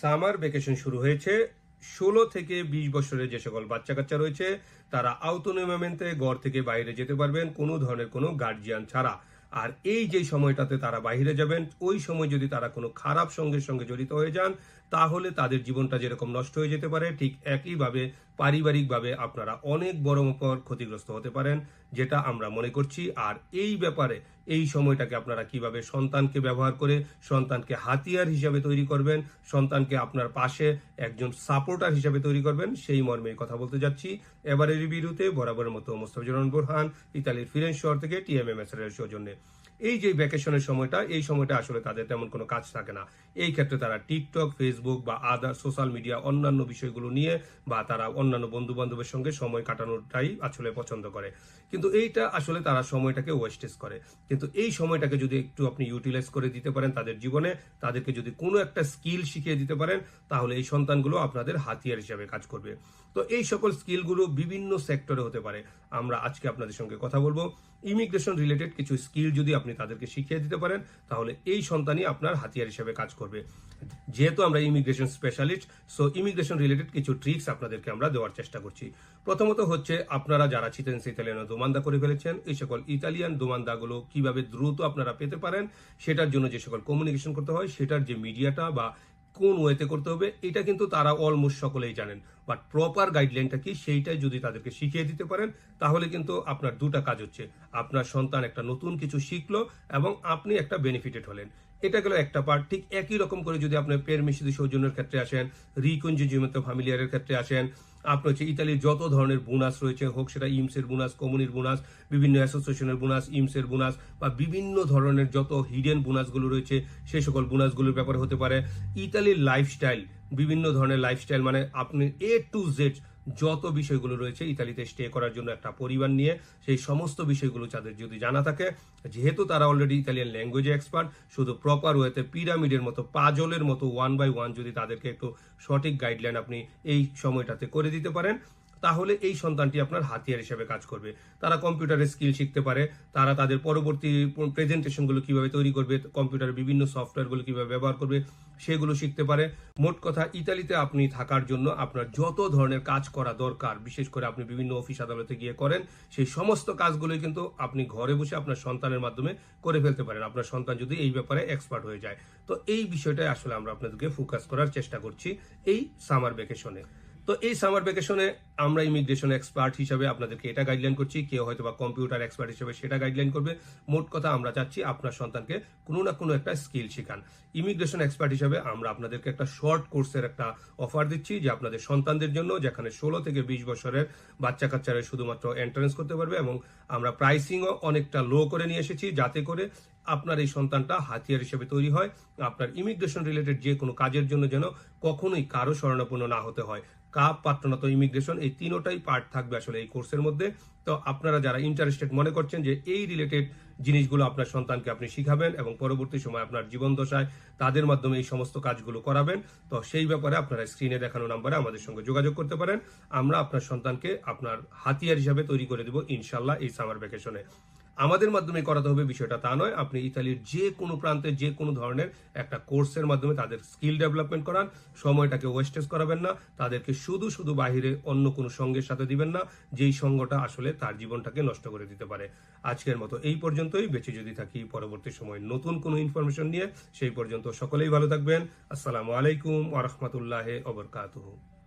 Summer vacation শুরু হয়েছে। ষোলো থেকে বিশ বছরের যে সকল বাচ্চা কাচ্চা রয়েছে, তারা আউটোনোমামেন্টে ঘর থেকে বাইরে যেতে পারবেন, কোনো ধরনের কোনো গার্জিয়ান ছাড়া। আর এই যে সময়টাতে তারা বাইরে যাবেন, ওই সময় যদি তারা কোনো খারাপ সঙ্গের সঙ্গে জড়িত হয়ে যান তাহলে তাদের জীবনটা যেরকম নষ্ট হয়ে যেতে পারে, ঠিক একইভাবে পারিবারিকভাবে আপনারা অনেক বড় মকর ক্ষতিগ্রস্ত হতে পারেন, যেটা আমরা মনে করছি। আর এই ব্যাপারে, এই সময়টাকে আপনারা কীভাবে সন্তানকে ব্যবহার করে, সন্তানকে হাতিয়ার হিসাবে তৈরি করবেন, সন্তানকে আপনার পাশে একজন সাপোর্টার হিসাবে তৈরি করবেন, সেই মর্মে কথা বলতে যাচ্ছি। এবারের ভিডিওতে বরাবরের মতো মোস্তাফিজুর বোরহান, ইতালির ফিরেন্স শহর থেকে টিএমএমএস এর সৌজন্যে। এই যে ভ্যাকেশনের সময়টা, এই সময়টা আসলে তাদের তেমন কোনো কাজ থাকে না। এই ক্ষেত্রে তারা টিকটক ফেসবুক বা আদার সোশ্যাল মিডিয়া অন্যান্য বিষয়গুলো নিয়ে বা তারা অন্যান্য বন্ধু বান্ধবের সঙ্গে সময় কাটানোটাই আসলে পছন্দ করে। কিন্তু এইটা আসলে তারা সময়টাকে ওয়েস্টেজ করে। কিন্তু এই সময়টাকে যদি একটু আপনি ইউটিলাইজ করে দিতে পারেন তাদের জীবনে, তাদেরকে যদি কোনো একটা স্কিল শিখিয়ে দিতে পারেন, তাহলে এই সন্তানগুলো আপনাদের হাতিয়ার হিসাবে কাজ করবে। তো এই সকল স্কিলগুলো বিভিন্ন সেক্টরে হতে পারে। আমরা আজকে আপনাদের সঙ্গে কথা বলব। ইমিগ্রেশন রিলেটেড কিছু স্কিল যদি আপনি তাদেরকে শিখিয়ে দিতে পারেন, তাহলে এই সন্তানই আপনার হাতিয়ার হিসেবে কাজ করবে। যেহেতু আমরা immigration specialist so immigration related কিছু ট্রিক্স আপনাদেরকে আমরা দেওয়ার চেষ্টা করছি। প্রথমত হচ্ছে, আপনারা যারা চিতেন্স ইতালিয়ানো দোমান্দা করে ফেলেছেন, এই সকল ইতালিয়ান দোমান্দাগুলো কীভাবে দ্রুত আপনারা পেতে পারেন, সেটার জন্য যে সকল কমিউনিকেশন করতে হয়, সেটার যে মিডিয়াটা বা কোন ওয়েতে করতে হবে, এটা কিন্তু তারা অলমোস্ট সকলেই জানেন। বাট প্রপার গাইডলাইনটা কি, সেইটাই যদি তাদেরকে শিখিয়ে দিতে পারেন, তাহলে কিন্তু আপনার দুটা কাজ হচ্ছে। আপনার সন্তান একটা নতুন কিছু শিখলো এবং আপনি একটা বেনিফিটেড হলেন। এটা গেল একটা পার্ট ঠিক একই রকম করে যদি আপনার আপনি পেরমিশিদি সৌজন্যের ক্ষেত্রে আসেন রিকঞ্জিজিমেন্ট ফ্যামিলিয়ারের ক্ষেত্রে আসেন, আপনার হচ্ছে ইতালির যত ধরনের বোনাস রয়েছে, হোক সেটা ইমসের বোনাস কমিউনির বোনাস, বিভিন্ন অ্যাসোসিয়েশনের বোনাস, ইমসের বোনাস, বা বিভিন্ন ধরনের যত হিডেন বোনাসগুলো রয়েছে সেই সকল বোনাসগুলোর ব্যাপারে হতে পারে। ইতালির লাইফস্টাইল বিভিন্ন ধরনের লাইফস্টাইল মানে আপনি এ টু জেড যত বিষয়গুলো রয়েছে ইতালিতে স্টে করার জন্য একটা পরিবার নিয়ে, সেই সমস্ত বিষয়গুলো তাদের যদি জানা থাকে, যেহেতু তারা অলরেডি ইতালিয়ান ল্যাঙ্গুয়েজে এক্সপার্ট শুধু প্রপার ওয়েতে পিরামিডের মতো, পাজলের মতো ওয়ান বাই ওয়ান যদি তাদেরকে একটু সঠিক গাইডলাইন আপনি এই সময়টাতে করে দিতে পারেন। তাহলে এই সন্তানটি আপনার হাতিয়ার হিসেবে কাজ করবে। তারা কম্পিউটারের স্কিল শিখতে পারে, তারা তাদের পরবর্তী প্রেজেন্টেশনগুলো কীভাবে তৈরি করবে কম্পিউটারের বিভিন্ন সফটওয়্যারগুলো কীভাবে ব্যবহার করবে, সেগুলো শিখতে পারে। মোট কথা, ইতালিতে আপনি থাকার জন্য আপনার যত ধরনের কাজ করা দরকার, বিশেষ করে আপনি বিভিন্ন অফিস আদালতে গিয়ে করেন, সেই সমস্ত কাজগুলোই কিন্তু আপনি ঘরে বসে আপনার সন্তানের মাধ্যমে করে ফেলতে পারেন। আপনার সন্তান যদি এই ব্যাপারে এক্সপার্ট হয়ে যায়। তো এই বিষয়টাই আসলে আমরা আপনাদেরকে ফোকাস করার চেষ্টা করছি এই সামার ভ্যাকেশনে তো এই সামার ভ্যাকেশনে আমরা ইমিগ্রেশন এক্সপার্ট হিসাবে আপনাদেরকে এটা গাইডলাইন করছি। কেউ হয়তো বা কম্পিউটার এক্সপার্ট হিসেবে সেটা গাইডলাইন করবে। মোট কথা আমরা চাচ্ছি আপনার সন্তানকে কোনো না কোনো একটা স্কিল শেখান। ইমিগ্রেশন এক্সপার্ট হিসাবে আমরা আপনাদেরকে একটা শর্ট কোর্সের একটা অফার দিচ্ছি যে আপনাদের সন্তানদের জন্য যেখানে ষোলো থেকে বিশ বছরের বাচ্চা কাচ্চারা শুধুমাত্র এন্ট্রান্স করতে পারবে এবং আমরা প্রাইসিংও অনেকটা লো করে নিয়ে এসেছি। যাতে করে আপনার এই সন্তানটা হাতিয়ার হিসেবে তৈরি হয়, আপনার ইমিগ্রেশন রিলেটেড যে কোনো কাজের জন্য যেন কখনোই কারও স্মরণাপন্ন না হতে হয়। কাপ পাত্রনত ইমিগ্রেশন এই তিনোটাই পার্ট থাকবে আসলে এই কোর্সের মধ্যে। তো আপনারা যারা ইন্টারেস্টেড মনে করছেন যে এই রিলেটেড জিনিসগুলো আপনার সন্তানকে আপনি শিখাবেন এবং পরবর্তী সময় আপনার জীবন দশায় তাদের মাধ্যমে এই সমস্ত কাজগুলো করাবেন, তো সেই ব্যাপারে আপনারা স্ক্রিনে দেখানো নাম্বারে আমাদের সঙ্গে যোগাযোগ করতে পারেন। আমরা আপনার সন্তানকে আপনার হাতিয়ার হিসাবে তৈরি করে দেব ইনশাল্লাহ এই সামার ভ্যাকেশনে আমাদের মাধ্যমে করাতে হবে বিষয়টা তা নয়। আপনি ইতালির যে কোনো প্রান্তে, যে কোনো ধরনের একটা কোর্সের মাধ্যমে তাদের স্কিল ডেভেলপমেন্ট করান। সময়টাকে ওয়েস্টেজ করাবেন না। তাদেরকে শুধু শুধু বাহিরে অন্য কোনো সঙ্গের সাথে দিবেন না, যেই সঙ্গটা আসলে তার জীবনটাকে নষ্ট করে দিতে পারে। আজকের মতো এই পর্যন্তই। বেঁচে যদি থাকি, পরবর্তী সময় নতুন কোনো ইনফরমেশন নিয়ে, সেই পর্যন্ত সকলেই ভালো থাকবেন। আসসালামু আলাইকুম ওরহমতুল্লাহ ওবরকাতুহ